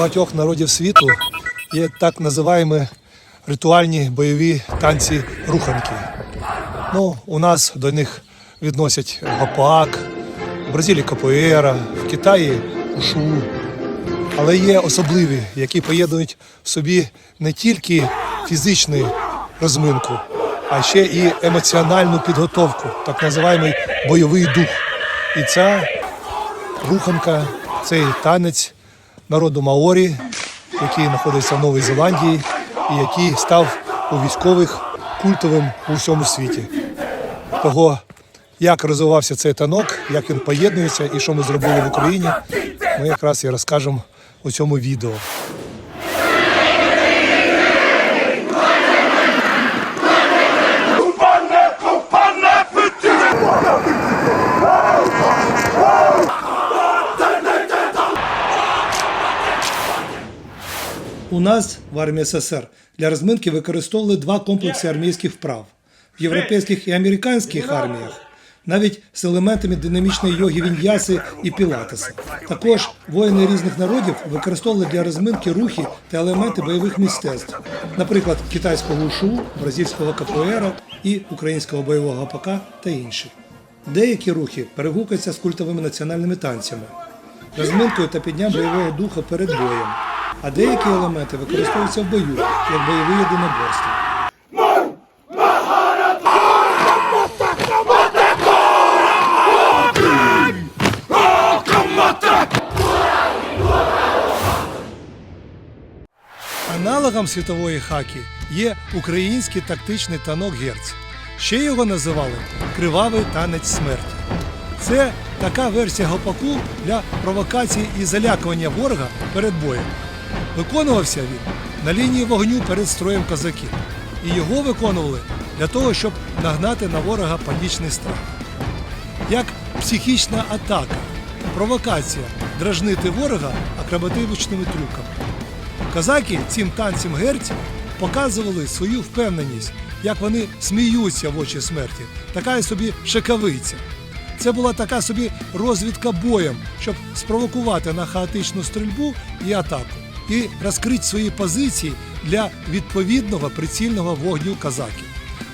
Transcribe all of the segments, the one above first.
багатьох народів світу є так називаємо ритуальні бойові танці руханки. Ну, у нас до них відносять гопак, в Бразилії капоера, в Китаї ушу. Але є особливі, які поєднують в собі не тільки фізичну розминку, а ще і емоціональну підготовку, так називаємо бойовий дух. І ця руханка, цей танець народу Маорі, який знаходиться в Новій Зеландії і який став у військових культовим у всьому світі. Того, як розвивався цей танок, як він поєднується і що ми зробили в Україні, ми якраз і розкажемо у цьому відео. У нас в армії СССР для розминки використовували два комплекси армійських вправ в європейських і американських арміях, навіть з елементами динамічної йоги віньяси і пілатеса. Також воїни різних народів використовували для розминки рухи та елементи бойових мистецтв, наприклад, китайського ушу, бразильського капоера і українського бойового гапака та інші. Деякі рухи перегукуються з культовими національними танцями, розминкою та підням бойового духа перед боєм. А деякі елементи використовуються в бою, як бойові єдиноборства. Аналогом світової хакі є український тактичний танок герць. Ще його називали кривавий танець смерті. Це така версія гопаку для провокації і залякування ворога перед боєм. Виконувався він на лінії вогню перед строєм козаків. І його виконували для того, щоб нагнати на ворога панічний страх. Як психічна атака, провокація дражнити ворога акробатичними трюками. Козаки цим танцем герць показували свою впевненість, як вони сміються в очі смерті, така собі шикавиця. Це була така собі розвідка боєм, щоб спровокувати на хаотичну стрільбу і атаку, і розкрити свої позиції для відповідного прицільного вогню козаків.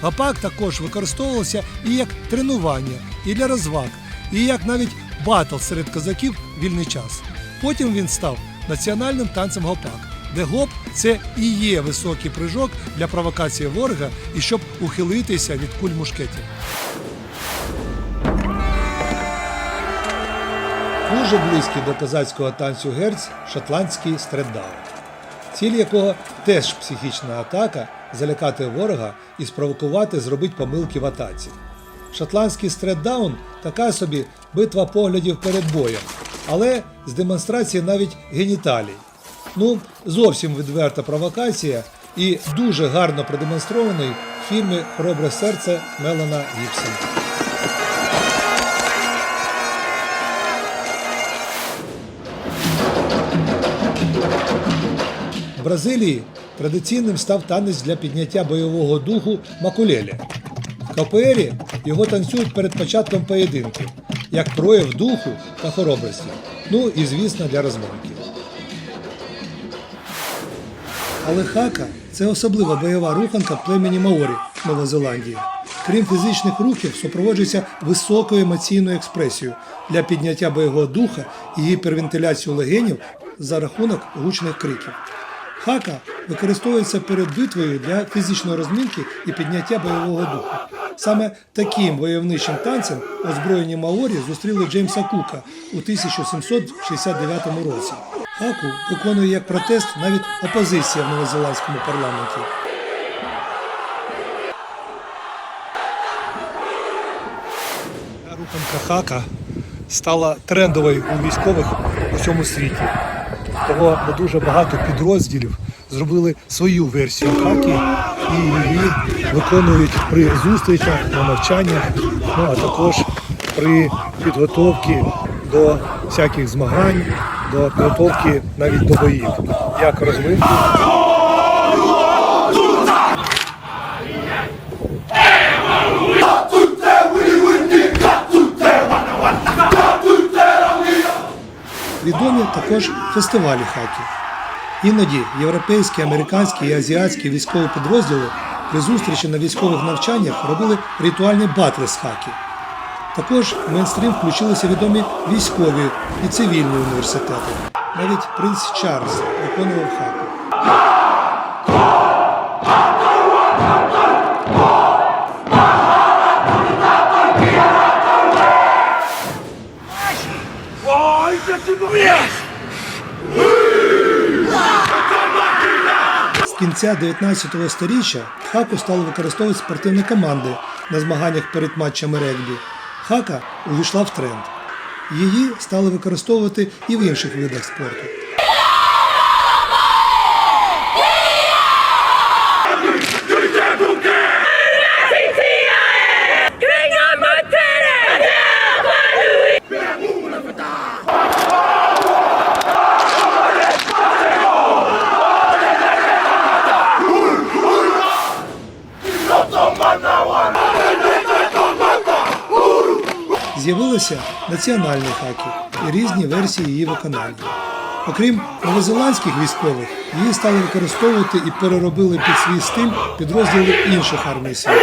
Гапак також використовувався і як тренування, і для розваг, і як навіть батл серед козаків вільний час. Потім він став національним танцем гопак, де гоп це і є високий прыжок для провокації ворога і щоб ухилитися від куль мушкетів. Дуже близький до козацького танцю герць шотландський стреддаун, ціль якого теж психічна атака залякати ворога і спровокувати зробити помилки в атаці. Шотландський стреддаун така собі битва поглядів перед боєм, але з демонстрації навіть геніталій. Ну, зовсім відверта провокація і дуже гарно продемонстрований в фільмі Хоробре серце Мелана Гібсона. Бразилії традиційним став танець для підняття бойового духу макулелі. В КПРі його танцюють перед початком поєдинку, як прояв духу та хоробрості. Ну і звісно для розминки. Але хака це особлива бойова руханка племені Маорі Нової Зеландії. Крім фізичних рухів, супроводжується високою емоційною експресією для підняття бойового духа і гіпервентиляцію легенів за рахунок гучних криків. Хака використовується перед битвою для фізичної розминки і підняття бойового духу. Саме таким войовничим танцем озброєні Маорі зустріли Джеймса Кука у 1769 році. Хаку виконує як протест навіть опозиція в новозеландському парламенті. Руханка хака стала трендовою у військових у всьому світі. Того дуже багато підрозділів зробили свою версію хаки і її виконують при зустрічах, на навчаннях, ну а також при підготовці до всяких змагань, до підготовки навіть до боїв, як розминки. Відомі також фестивалі хаків. Іноді європейські, американські і азіатські військові підрозділи при зустрічі на військових навчаннях робили ритуальні батли з хакі. Також в мейнстрім включилися відомі військові і цивільні університети. Навіть принц Чарльз виконував хаку. З кінця 19 століття хаку стали використовувати спортивні команди на змаганнях перед матчами регбі. Хака увійшла в тренд. Її стали використовувати і в інших видах спорту. З'явилися національні хаки і різні версії її виконання. Окрім новозеландських військових, її стали використовувати і переробили під свій стиль підрозділи інших армій світу.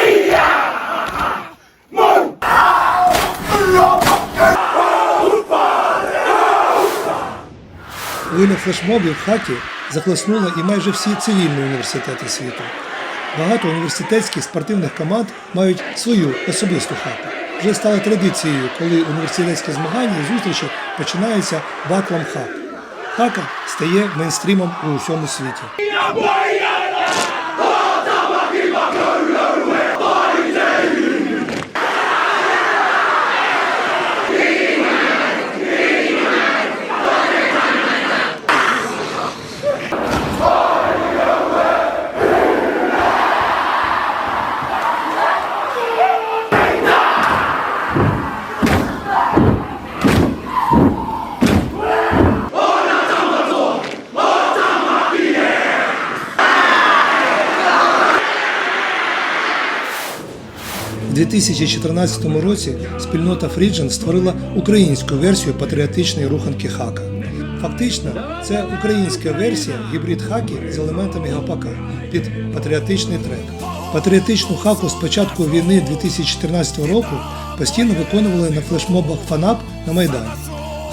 Хвиля флешмобів в хакі захлеснула і майже всі цивільні університети світу. Багато університетських спортивних команд мають свою особисту хаку. Вже стало традицією, коли університетські змагання і зустрічі починаються батлом хак. Хака стає мейнстрімом у всьому світі. У 2014 році спільнота Фріджен створила українську версію патріотичної руханки хака. Фактично, це українська версія гібрид хаки з елементами гапака під патріотичний трек. Патріотичну хаку з початку війни 2014 року постійно виконували на флешмобах ФАНАП на Майдані.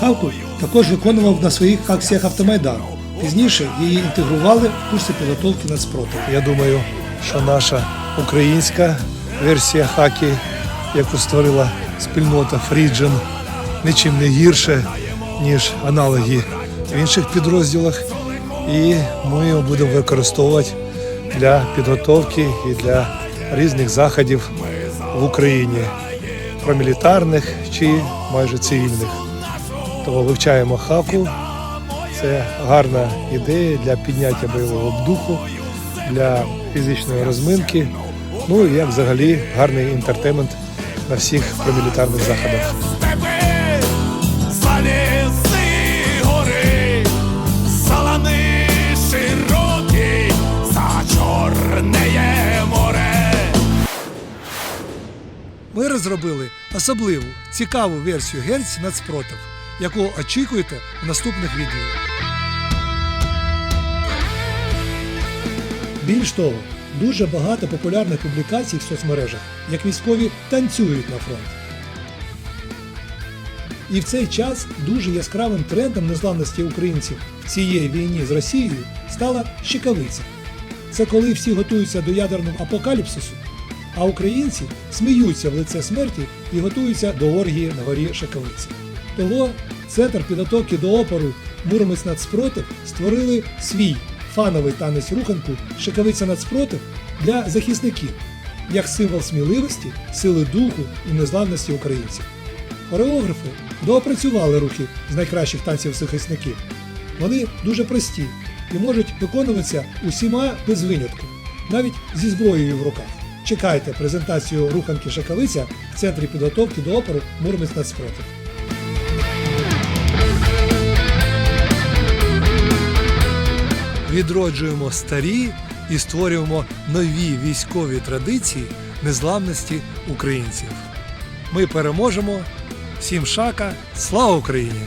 Хаку також виконував на своїх акціях Автомайдан. Пізніше її інтегрували в курси підготовки нацпротиву. Я думаю, що наша українська версія хакі, яку створила спільнота Фріджен, нічим не гірше, ніж аналоги в інших підрозділах. І ми його будемо використовувати для підготовки і для різних заходів в Україні, промілітарних чи майже цивільних. Тому вивчаємо хаку. Це гарна ідея для підняття бойового духу, для фізичної розминки. Ну і як взагалі гарний інтертеймент на всіх промілітарних заходах. Степи, заліси гори, салани широкі, за чорнеє море. Ми розробили особливу цікаву версію герць нацпротив, яку очікуєте в наступних відео. Більш того, дуже багато популярних публікацій в соцмережах, як військові танцюють на фронт. І в цей час дуже яскравим трендом незламності українців в цієї війні з Росією стала щекавиця. Це коли всі готуються до ядерного апокаліпсису, а українці сміються в лице смерті і готуються до оргії на горі Шакавиці. Того центр підготовки до опору Муромець нацпротив створили свій фановий танець руханку Шакавиця нацпротив для захисників як символ сміливості, сили духу і незламності українців. Хореографи доопрацювали рухи з найкращих танців захисників. Вони дуже прості і можуть виконуватися усіма без винятку, навіть зі зброєю в руках. Чекайте презентацію руханки Шакавиця в центрі підготовки до опору Мурмець нацпротив. Відроджуємо старі і створюємо нові військові традиції незламності українців. Ми переможемо. Всім шака! Слава Україні!